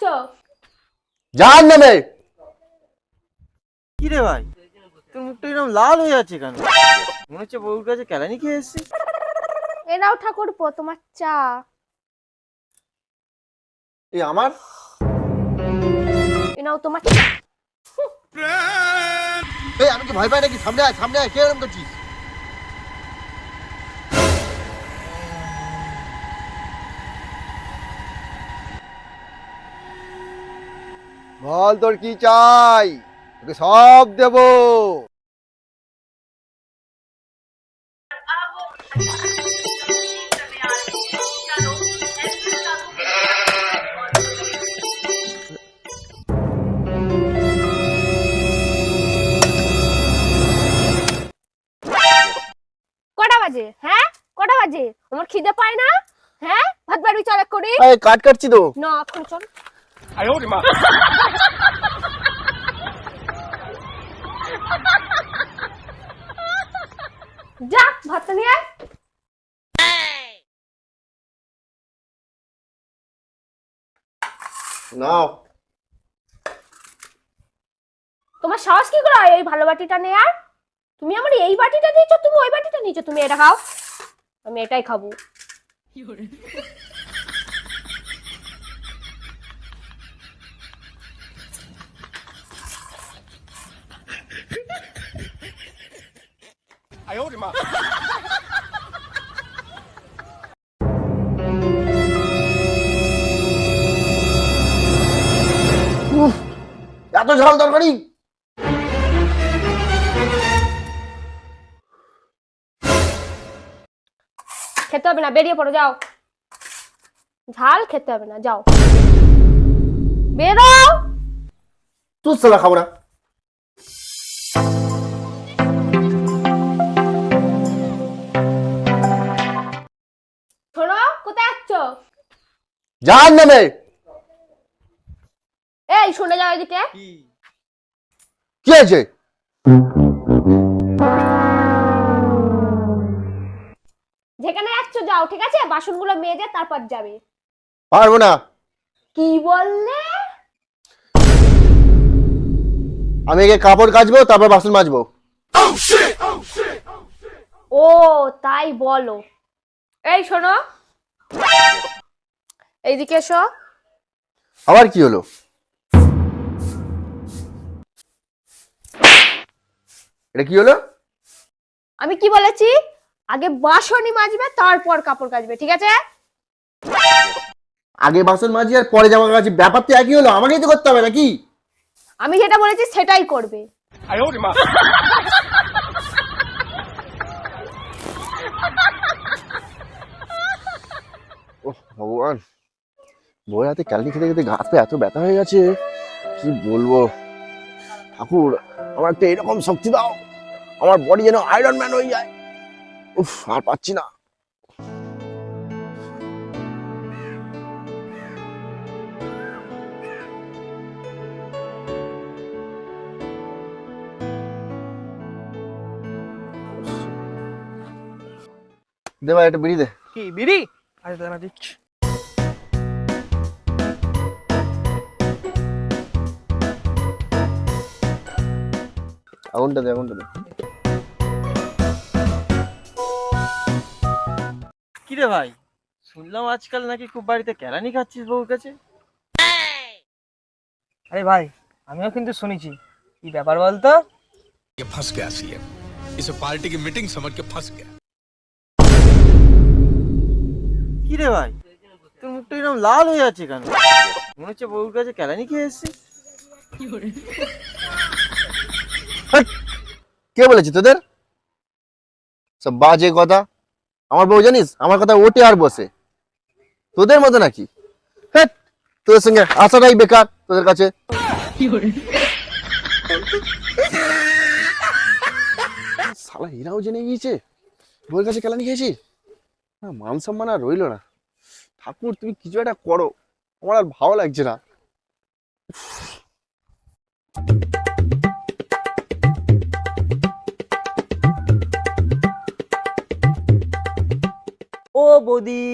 যাচ্ছ? জাহান নামে কি রে ভাই? তোর মুখটা এরকম লাল হয়ে আছে কেন? মনে হচ্ছে বউর কাছে কেলানি খেয়ে এসছিস এ নাও ঠাকুরপো তোমার চা। এই আমার? এ নাও তোমার চা এই আমি কি ভয় পাই নাকি? সামনে আয় সামনে আয় কে এরকম করছিস? বল তোর কি চাই? তোকে সব দেবো। কটা বাজে? হ্যাঁ? কটা বাজে? আমার খিদে পায় না? হ্যাঁ? ভাত বাড়ি চলে করি। এই কাট কাটছি তো। না এখন চল। যা ভাতটা নিয়ে আয়। নাও। তোমার সাহস কি করে হয় এই ভালো বাটিটা নিয়ে আর তুমি আমার এই বাটিটা দিয়েছ তুমি ওই বাটিটা নিয়েছো তুমি এটা খাও। আমি এটাই খাব। এত ঝাল তরকারি। খেতে হবে না বেরিয়ে পড়ো যাও। ঝাল খেতে হবে না যাও। বেরো! তুই সালা খাব না। জাহান নামে। এই শুনে যাও এদিকে কি? কি আছে যেখানে যাচ্ছ যাও ঠিক আছে? বাসনগুলো মেজে তারপর যাবে। পারব না। কি বললে? আমি একে কাপড় কাচবো তারপর বাসন মাজবো। ও তাই বলো। এই শোনো। এইদিকে এসো। আবার কি হলো? এটা কি হলো? আমি কি বলেছি? আগে বাসনই মাজবে তারপর কাপড় কাচবে ঠিক আছে? আগে বাসন মাজি আর পরে জামা কাচি ব্যাপার তো একই হলো? আমাকেই তো করতে হবে নাকি? আমি যেটা বলেছি সেটাই করবে। ভগবান। বউয়ের হাতে ক্যালনি খেতে খেতে গাছ এত ব্যথা হয়ে গেছে। কি বলব? ঠাকুর আমার একটা এরকম শক্তি দাও। আমার বডি যেন আয়রন ম্যান হয়ে যায়। উফ, আর পাচ্ছি না। দে ভাই, একটা বিড়ি দে। কি, বিড়ি? আরে দাঁড়া দিচ্ছি। আগুনটা দে আগুনটা দে কি রে ভাই শুনলাম আজকাল নাকি খুব বাড়িতে কেলানি খাচ্ছিস বউর কাছে আরে ভাই আমিও কিন্তু শুনেছি কি ব্যাপার বলতো ये फंस गया सीएम इसे पार्टी की मीटिंग समझ के फंस गया কি রে ভাই তোর মুখটা এরকম লাল হয়ে আছে কেন মনে হচ্ছে বউর কাছে কেলানি খেয়ে এসছিস কে বলেছে তোদের? সব বাজে কথা। আমার বউ জানিস, আমার কথা ওঠে আর বসে। তোদের মতো নাকি? হ্যাঁ তোদের সঙ্গে আসাটাই বেকার তোদের কাছে। শালা, এরাও জেনে গিয়েছে? বউয়ের কাছে কেলানি খেয়েছি না, মান সম্মান আর রইল না। ঠাকুর, তুমি কিছু একটা করো। আমার আর ভালো লাগছে না। ও বদি।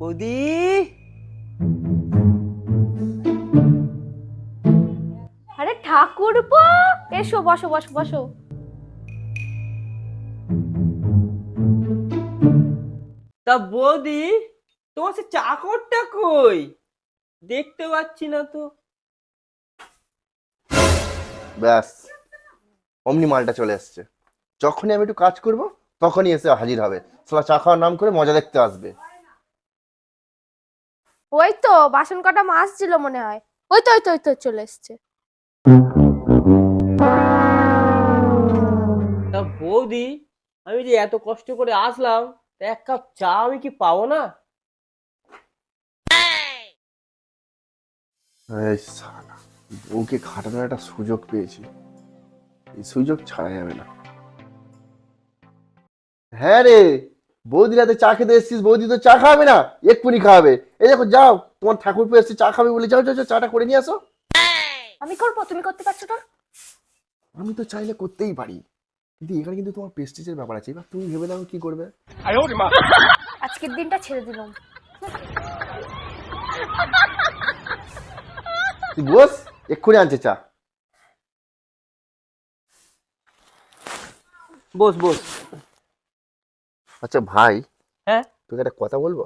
বদি। আরে ঠাকুরপো এসো বসো বসো বসো। তা বৌদি তোমার সে চাকরটা কই? দেখতে পাচ্ছি না তো। ব্যাস অমনি মালটা চলে আসছে। যখনই আমি একটু কাজ করব তখনই এসে হাজির হবে। সালা চা খাওয়ার নাম করে মজা দেখতে আসবে। ওই তো বাসন কটা মাছ ছিল মনে হয়। ওই তো ওই তো ওই তো চলে এসছে। তা বৌদি আমি যে এত কষ্ট করে আসলাম তা এক কাপ চা আমি কি পাবো না? এই সালা বউকে খাটানোর একটা সুযোগ পেয়েছি। এই সুযোগ ছাড়া যাবে না। হ্যাঁ রে বৌদি রাতে চা খেতে এসছিস বৌদি তো চা খাওয়াবে না এক্ষুনি খাওয়াবে এই দেখো যাও তোমার ঠাকুর এসছে চা খাবে বলে যাও যাও চাটা করে নিয়ে আসো। আমি করব? তুমি করতে পারছ না আমি তো চাইলে করতেই পারি। কিন্তু এখানে কিন্তু তোমার প্রেস্টিজের ব্যাপার আছে। এবার তুমি ভেবে দাও কি করবে। আজকের দিনটা ছেড়ে দিলাম। তুই বস এক্ষুনি আনছে চা। বস বস। আচ্ছা ভাই হ্যাঁ? তোকে একটা কথা বলব?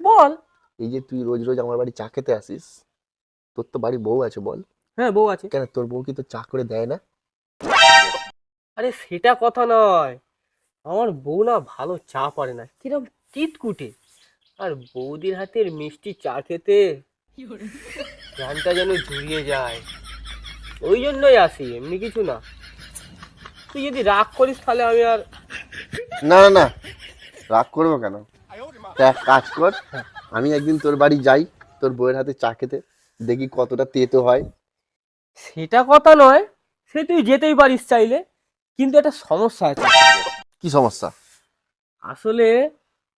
বল। এই যে তুই রোজ রোজ আমার বাড়ি চা খেতে আসিস তোর তো বাড়ি বউ আছে বল। হ্যাঁ বউ আছে। কেন তোর বউ কি তো চা করে দেয় না? আরে সেটা কথা নয়। আমার বউ না ভালো চা পারে না। কিরম চিৎকুটে আর বৌদির হাতের মিষ্টি চা খেতে গানটা যেন জুড়িয়ে যায়। ওই জন্যই আসি এমনি কিছু না। তুই যদি রাগ করিস তাহলে আমি আর না না। রাগ করব কেন? তা এক কাজ কর আমি একদিন তোর বাড়ি যাই তোর বউয়ের হাতে চা খেতে দেখি কতটা তেতো হয়। সেটা কথা নয় সে তুই যেতেই পারিস চাইলে কিন্তু একটা সমস্যা আছে। কি সমস্যা? আসলে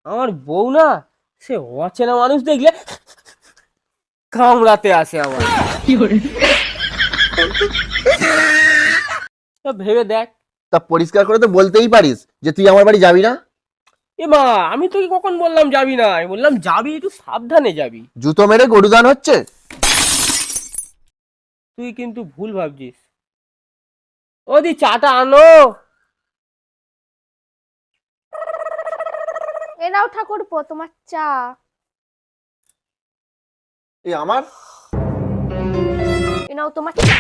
আমার বউ না সে অচেনা মানুষ দেখলে কামড়াতে আসে আমার তা ভেবে দেখ। তা পরিষ্কার করে তো বলতেই পারিস যে তুই আমার বাড়ি যাবি না? এ মা আমি তোকে কখন বললাম যাবি না? আমি বললাম যাবি একটু সাবধানে যাবি। জুতো মেরে গরুদান হচ্ছে? তুই কিন্তু ভুল ভাবছিস। ওদি চাটা আনো। এ নাও ঠাকুরপো তোমার চা। এই আমার? এ নাও তোমার চা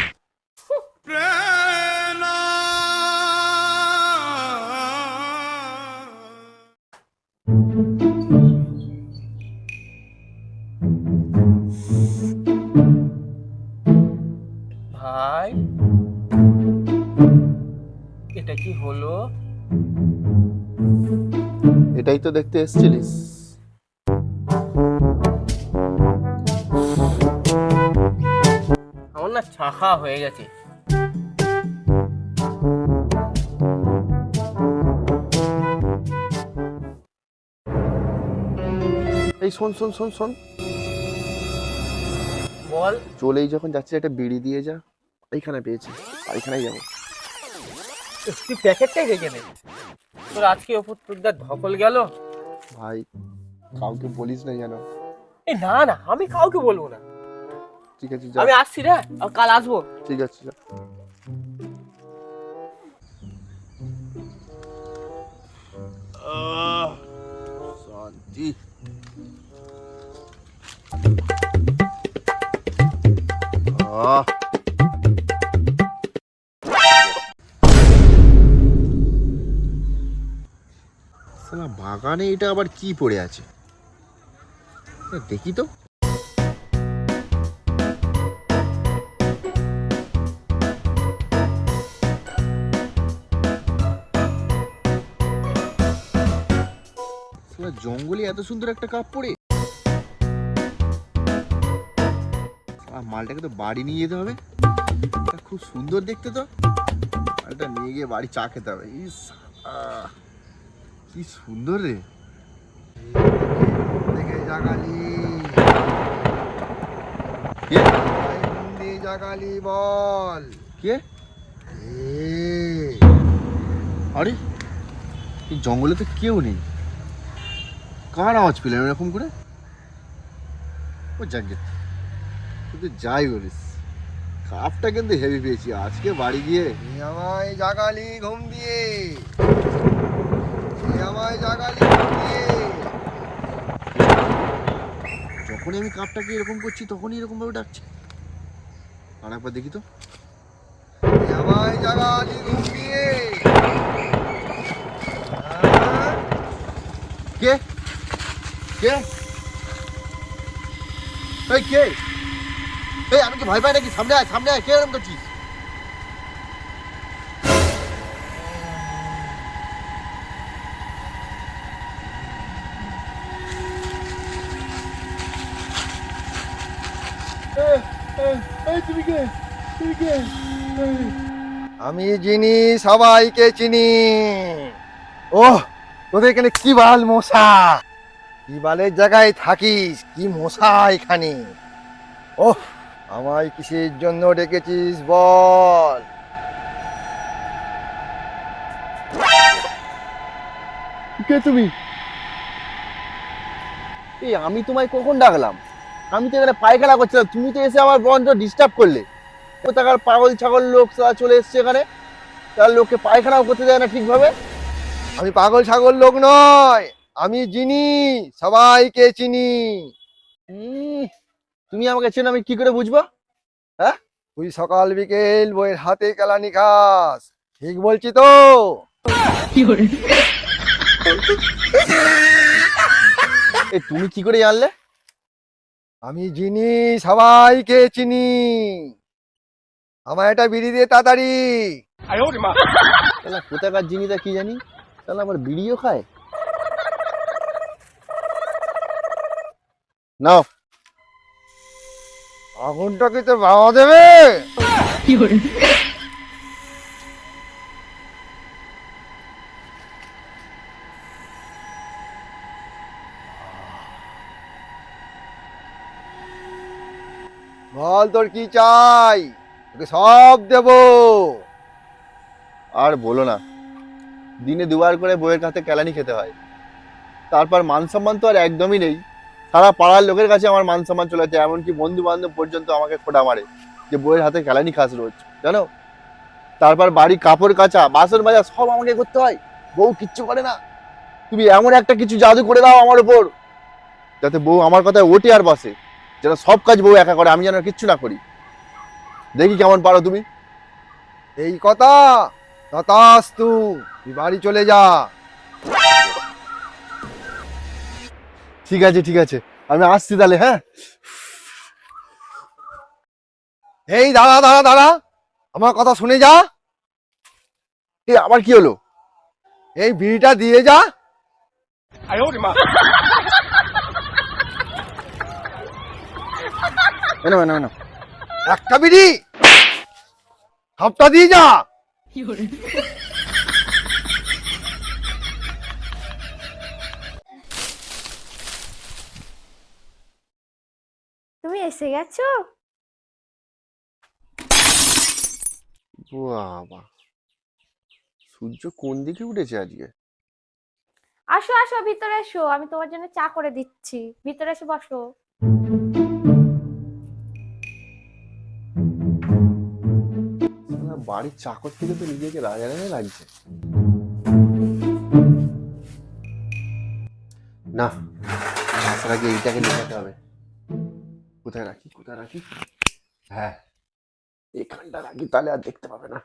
হলো? এটাই তো দেখতে এসেছিলিস। আমার না খাওয়া হয়ে গেছে। এই শোন শোন শোন শোন। বল। চলেই যখন যাচ্ছিস একটা বিড়ি দিয়ে যা। এইখানে পেয়েছি। এইখানেই যাব। তুই প্যাকেটটাই রেখে দে তোর আজকে ওপর তোর যা ধকল গেল ভাই কাউকে বলিস না যেন এ না না আমি কাউকে বলব না ঠিক আছে যা আমি আসছি রে আর কাল আসব ঠিক আছে যা শান্তি আহ বাগানে এটা আবার কি পড়ে আছে? দেখি তো। জঙ্গলে এত সুন্দর একটা কাপ পড়ে। মালটাকে তো বাড়ি নিয়ে যেতে হবে। খুব সুন্দর দেখতে তো। মালটা নিয়ে গিয়ে বাড়ি চা খেতে হবে। ইস আহ, কি সুন্দর রে। দেখে জাগালি। কে? বন্দি জাগালি বল। কে? আরে এই জঙ্গলে তো কেউ নেই। কার আওয়াজ পেলাম এরকম করে? ও যাকে তুই তো যাই বলিস কাপটা কিন্তু হেভি পেয়েছি। আজকে বাড়ি গিয়ে আমায় জাগালি ঘুম দিয়ে তুই আমায় জাগালি ঘুম দিয়ে যখনই আমি কাপটাকে এরকম করছি, তখনই এরকম ভাবে ডাকছে। আর একবার দেখি তো? কে? কে? কে? আমি কি ভয় পাই নাকি? সামনে আয় সামনে আয়, কে এরকম করছিস তুমি কে তুমি কে আমি চিনি সবাইকে চিনি। ও তোদের এখানে কি বাল মশা? কি বালের জায়গায় থাকিস? কি মশা এখানে? ও আমায় কিসের জন্য ডেকেছিস বল? কে তুমি? এই আমি তোমায় কখন ডাকলাম? আমি তো এখানে পায়খানা করছিলাম। তুমি তো এসে আমার বন্ধ ডিস্টার্ব করলে। কোথাকার পাগল ছাগল লোক সারা চলে এসছে এখানে। তার লোককে পায়খানাও করতে দেয় না ঠিকভাবে। আমি পাগল ছাগল লোক নয় আমি চিনি সবাইকে চিনি। তুমি আমাকে চেনো আমি কি করে বুঝব? হ্যাঁ? তুই সকাল বিকেল বইয়ের হাতে কেলানি খাস ঠিক বলছি তো? তুমি কি করে জানলে? আমি যিনি সবাইকে চিনি। আমার এটা বিড়ি দিয়ে তাড়াতাড়ি। তাহলে কোথাকার জিনিসটা কি জানি? তাহলে আমার বিড়িও খায়। নাও। আগুনটা কি তো বাবা দেবে? বল, তোর কি চাই? তোকে সব দেবো। আর বলো না, দিনে দুবার করে বইয়ের কাছে কেলানি খেতে হয়। তারপর মান সম্মান তো আর একদমই নেই। সারা পাড়ার লোকের কাছে আমার মান সম্মান চলে যাচ্ছে এমনকি বন্ধু বান্ধব পর্যন্ত আমাকে খোটা মারে যে বইয়ের হাতে কেলানি খাস রোজ, জানো? তারপর বাড়ি কাপড় কাচা, বাসন মাজা, সব আমাকে করতে হয়। বউ কিচ্ছু করে না। তুমি এমন একটা কিছু জাদু করে দাও আমার উপর, যাতে বউ আমার কথায় ওঠে আর বসে। যেন সব কাজ বউ একা করে আমি যেন কিচ্ছু না করি। দেখি কেমন পারো তুমি। এই কথা তথাস্তু তুই বাড়ি চলে যা। ঠিক আছে ঠিক আছে। আমি আসছি তাহলে হ্যাঁ? এই দাঁড়া দাঁড়া দাঁড়া। আমার কথা শুনে যা। এ আবার কি হলো? এই বিড়িটা দিয়ে যা। এনো এনো এনো। একটা বিড়ি। সবটা দিয়ে যা। তুমি এসে গেছো? বাবা। সূর্য কোন দিকে উঠেছে আজকে? আসো আসো ভিতরে এসো। আমি তোমার জন্য চা করে দিচ্ছি। ভিতরে এসে বসো। বাড়ির চাকর থেকে তো নিজেকে রাজা রাজা লাগছে। না, আসার আগে এইটাকে লেখাতে হবে। কোথায় রাখি? কোথায় রাখি? হ্যাঁ। এখানটা রাখি, তাহলে আর দেখতে পাবে না।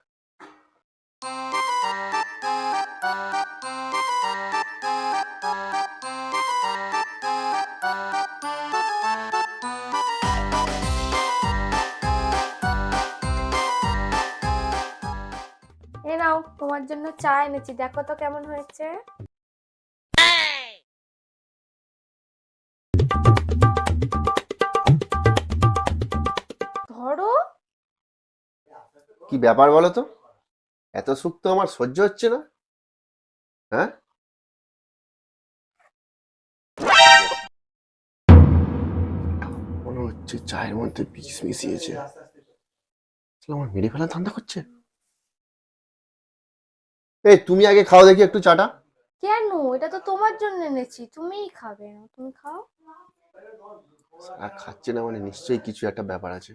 তোমার জন্য চা এনেছি। দেখো তো কেমন হয়েছে। ধরো। কি ব্যাপার বলো তো? এত সুখ তো আমার, সহ্য হচ্ছে না। হ্যাঁ? মনে হচ্ছে চায়ের মধ্যে বিষ মিশিয়েছে। আমার মেরে ফেলা ধান্দা করছে? এই তুমি আগে খাও দেখি একটু চাটা। কেন? এটা তো তোমার জন্য এনেছি। তুমিই খাবে। না তুমি খাও। আর খাচ্ছে না মানে নিশ্চয়ই কিছু একটা ব্যাপার আছে।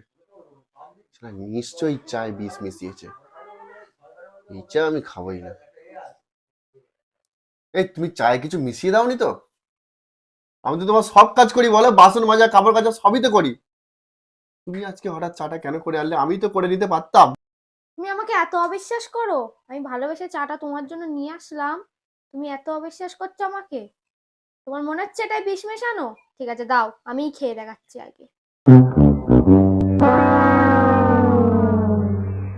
না নিশ্চয়ই চায় বিষ মিশিয়েছে। এই চা আমি খাবোই না। এই তুমি চায়ে কিছু মিশিয়ে দাওনি তো? আমি তো তোমার সব কাজ করি বলো। বাসন মাজা কাপড় কাচা সবই তো করি। তুমি আজকে হঠাৎ চাটা কেন করে আনলে? আমি তো করে নিতে পারতাম। তুমি আমাকে এত অবিশ্বাস করো? আমি ভালোবেসে চাটা তোমার জন্য নিয়ে আসলাম। তুমি এত অবিশ্বাস করছ আমাকে? তোমার মনে হচ্ছে এটাই বিষ মেশানো? ঠিক আছে, দাও, আমিই খেয়ে দেখাচ্ছি আগে।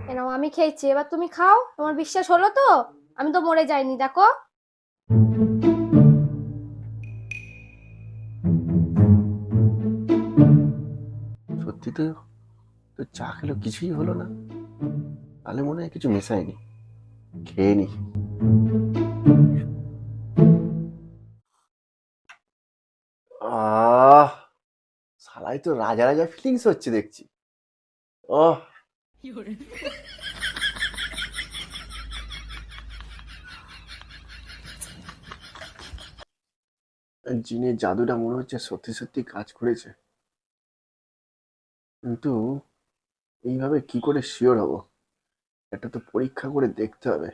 কেন, আমি খেয়েছি, এবার তুমি খাও? তোমার বিশ্বাস হলো তো? আমি তো মরে যাইনি, দেখো। সত্যি তো চা খেলো কিছুই হলো না। তাহলে মনে হয় কিছু মেশায়নি। খেয়ে নি। আহ, সালাই তো রাজা রাজা ফিলিংস হচ্ছে দেখছি। ও জিনের জাদুটা মনে হচ্ছে সত্যি সত্যি কাজ করেছে। কিন্তু এইভাবে কি করে শিওর হব? এটা তো পরীক্ষা করে দেখতে হবে।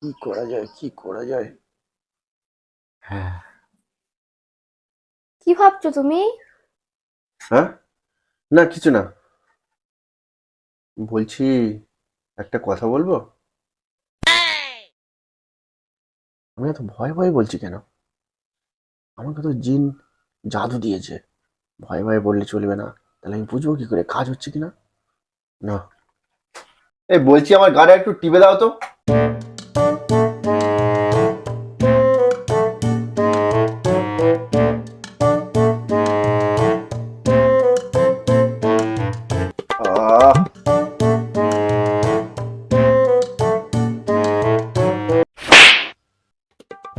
কি করা যায় কি করা যায়? হ্যাঁ। কি ভাবছ তুমি? হ্যাঁ? না কিছু না। বলছি একটা কথা বলব? আমি এত ভয় ভয় বলছি কেন? আমাকে তো জিন জাদু দিয়েছে। ভয় ভয় বললে চলবে না। তাহলে আমি বুঝব কি করে? কাজ হচ্ছে কিনা না। এই বলছি আমার গাড়ি একটু টিপে দাও তো।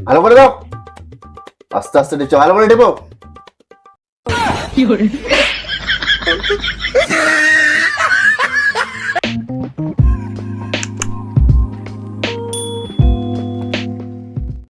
ভালো করে দাও। আস্তে আস্তে টিপছো ভালো করে টিপো।